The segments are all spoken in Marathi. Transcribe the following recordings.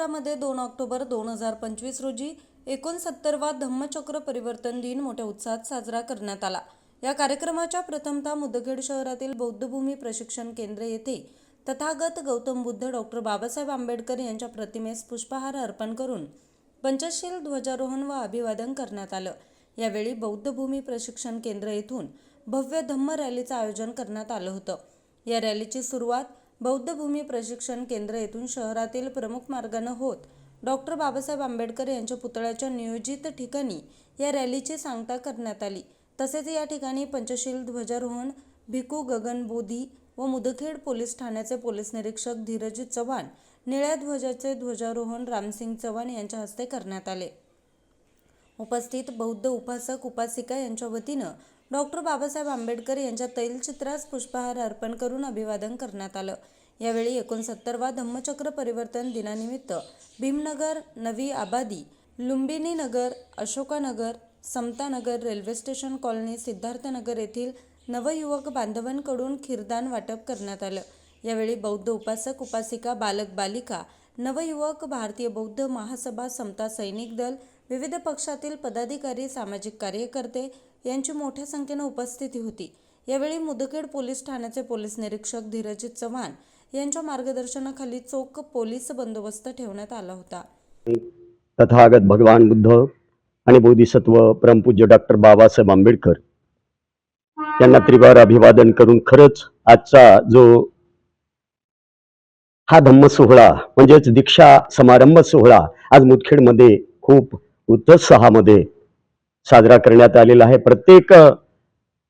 शहरामध्ये दोन ऑक्टोबर दोन हजार पंचवीस रोजी एकोणसत्तरवा धम्मचक्र परिवर्तन दिन मोठ्या उत्साहात साजरा करण्यात आला. या कार्यक्रमाच्या प्रथमतः मुदखेड शहरातील बौद्धभूमी प्रशिक्षण केंद्र येथे तथागत गौतम बुद्ध डॉक्टर बाबासाहेब आंबेडकर यांच्या प्रतिमेस पुष्पहार अर्पण करून पंचशील ध्वजारोहण व अभिवादन करण्यात आलं. यावेळी बौद्धभूमी प्रशिक्षण केंद्र येथून भव्य धम्म रॅलीचं आयोजन करण्यात आलं होतं. या रॅलीची सुरुवात बौद्धभूमी प्रशिक्षण केंद्र येथून शहरातील प्रमुख मार्गानं होत. डॉक्टर बाबासाहेब आंबेडकर यांच्या पुतळ्याच्या नियोजित ठिकाणी या रॅलीची सांगता करण्यात आली. तसेच या ठिकाणी पंचशील ध्वजारोहण भिकू गगन बोधी व मुदखेड पोलीस ठाण्याचे पोलीस निरीक्षक धीरज चव्हाण निळ्या ध्वजाचे ध्वजारोहण रामसिंग चव्हाण यांच्या हस्ते करण्यात आले. उपस्थित बौद्ध उपासक उपासिका यांच्या वतीनं डॉक्टर बाबासाहेब आंबेडकर यांच्या तैलचित्रास पुष्पहार अर्पण करून अभिवादन करण्यात आलं. यावेळी एकोणसत्तरवा धम्मचक्र परिवर्तन दिनानिमित्त भीमनगर नवी आबादी Lumbini Nagar Ashokanagar Samatanagar railway station colony Siddharthnagar येथील नवयुवक बांधवांकडून खीरदान वाटप करण्यात आलं. यावेळी बौद्ध उपासक उपासिका बालक बालिका नवयुवक भारतीय बौद्ध महासभा समता सैनिक दल विविध पक्षातील पदाधिकारी सामाजिक कार्यकर्ते यांची मोठ्या संख्येनं उपस्थिती होती. यावेळी मुदखेड पोलीस ठाण्याचे पोलीस निरीक्षक धीरजित चव्हाण यांच्या मार्गदर्शनाखाली चोख पोलीस बंदोबस्त ठेवण्यात आला होता. तथागत भगवान बुद्ध आणि बोधिसत्व परमपूज्य डॉक्टर बाबासाहेब आंबेडकर यांना त्रिवार अभिवादन करून खरंच आजचा जो हा धम्म सोहळा म्हणजेच दीक्षा समारंभ सोहळा आज मुदखेडमध्ये खूप उत्साहामध्ये साजरा करण्यात आलेला आहे. प्रत्येक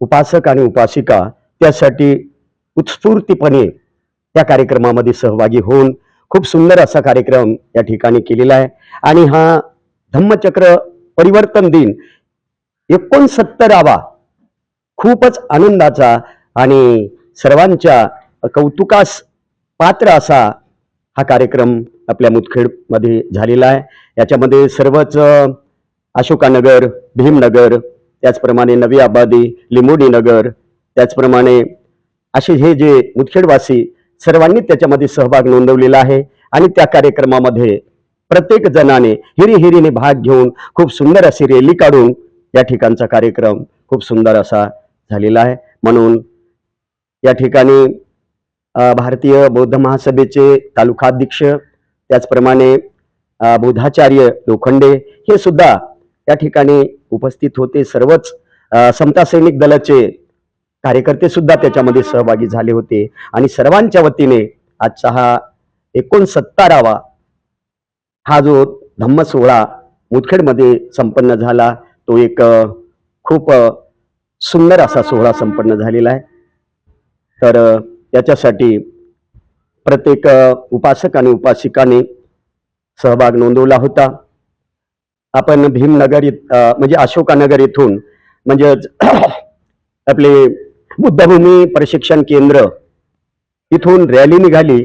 उपासक आणि उपासिका त्यासाठी उत्स्फूर्तीपणे त्या कार्यक्रमामध्ये सहभागी होऊन खूप सुंदर असा कार्यक्रम या ठिकाणी केलेला आहे. आणि हा धम्मचक्र परिवर्तन दिन एकोणसत्तरावा खूपच आनंदाचा आणि सर्वांच्या कौतुकास पात्र असा हा कार्यक्रम आपल्या मुदखेडमध्ये झालेला आहे. याच्यामध्ये सर्वच अशोकानगर भीमनगर त्याचप्रमाणे नवी आबादी लिंबोडी नगर त्याचप्रमाणे असे हे जे मुदखेडवासी सर्वांनी त्याच्यामध्ये सहभाग नोंदवलेला आहे आणि त्या कार्यक्रमामध्ये प्रत्येक जणाने हिरी हिरीने भाग घेऊन खूप सुंदर अशी रॅली काढून या ठिकाणचा कार्यक्रम खूप सुंदर असा झालेला आहे. म्हणून या ठिकाणी भारतीय बौद्ध महासभेचे तालुकाध्यक्ष त्याचप्रमाणे बुधाचार्य बोधाचार्य लोखंडे हे सुद्धा त्या ठिकाणी उपस्थित होते सर्वच समता सैनिक दलाचे कार्यकर्ते सुद्धा त्याच्यामध्ये सहभागी झाले होते. आणि सर्वांच्या वतीने आजचा हा एकोणसत्तारावा हा जो धम्म सोहळा मुदखेडमध्ये संपन्न झाला तो एक खूप सुंदर असा सोहळा संपन्न झालेला आहे. तर त्याच्यासाठी प्रत्येक उपासक आणि उपासिकाने सहभाग नोंदवला होता. आपण भीमनगर इथ- म्हणजे अशोकानगर इथून म्हणजेच आपले बुद्धभूमी प्रशिक्षण केंद्र इथून रॅली निघाली.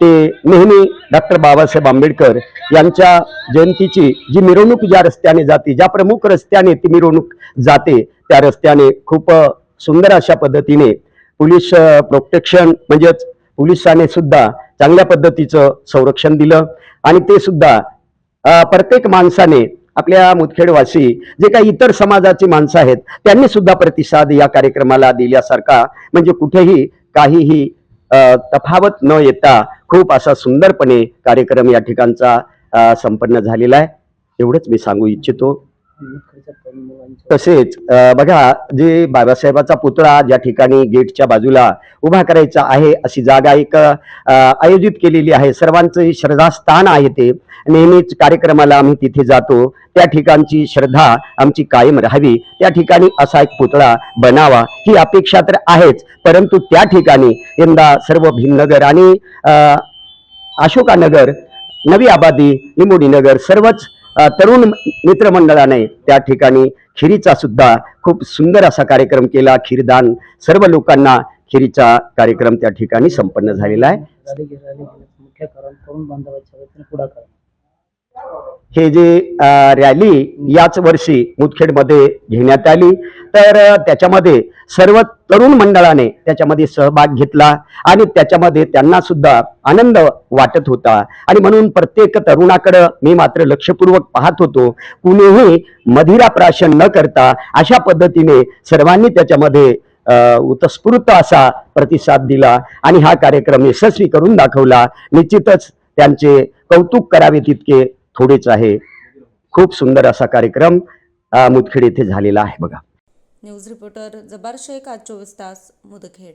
ते नेहमी डॉक्टर बाबासाहेब आंबेडकर यांच्या जयंतीची जी मिरवणूक ज्या रस्त्याने जाते ज्या प्रमुख रस्त्याने ती मिरवणूक जाते त्या रस्त्याने खूप सुंदर अशा पद्धतीने पोलीस प्रोटेक्शन म्हणजेच पोलिसाने सुद्धा चांगल्या पद्धतीचं संरक्षण दिलं. आणि ते सुद्धा प्रत्येक माणसाने आपल्या मुदखेडवासी जे काही इतर समाजाची माणसं आहेत त्यांनी सुद्धा प्रतिसाद या कार्यक्रमाला दिल्यासारखा म्हणजे कुठेही काहीही तफावत न येता खूप असा सुंदरपणे कार्यक्रम या ठिकाणचा संपन्न झालेला आहे. एवढंच मी सांगू इच्छितो. तसेच बघा जे बाबासाहेबाचा पुतळा ज्या ठिकाणी गेटच्या बाजूला उभा करायचा आहे अशी जागा एक आयोजित केलेली आहे. सर्वांचं श्रद्धास्थान आहे ते. नेहमीच कार्यक्रमाला आम्ही तिथे जातो. त्या ठिकाणची श्रद्धा आमची कायम राहावी. त्या ठिकाणी असा एक पुतळा बनावा. ही अपेक्षा तर आहेच परंतु त्या ठिकाणी यंदा सर्व भीमनगर आणि अशोकानगर नवी आबादी निमोडीनगर सर्वच तरुण मित्रमंडळाने त्या ठिकाणी खिरीचा सुद्धा खूप सुंदर असा कार्यक्रम केला. खीरदान सर्व लोकांना खिरीचा कार्यक्रम त्या ठिकाणी संपन्न झालेला आहे. हे जे रॅली याच वर्षी मुदखेडमध्ये घेण्यात आली. तर त्याच्यामध्ये सर्व तरुण मंडळाने त्याच्यामध्ये सहभाग घेतला आणि त्याच्यामध्ये त्यांना सुद्धा आनंद वाटत होता. आणि म्हणून प्रत्येक तरुणाकडं मी मात्र लक्षपूर्वक पाहत होतो कुणीही मदिरा प्राशन न करता अशा पद्धतीने सर्वांनी त्याच्यामध्ये अ, उत्स्फूर्त असा प्रतिसाद दिला आणि हा कार्यक्रम यशस्वी करून दाखवला. निश्चितच त्यांचे कौतुक करावे तितके थोडीच आहे. खूप सुंदर असा कार्यक्रम मुदखेड येथे झालेला आहे बघा. न्यूज रिपोर्टर जबार शेख आज चोवीस तास मुदखेड.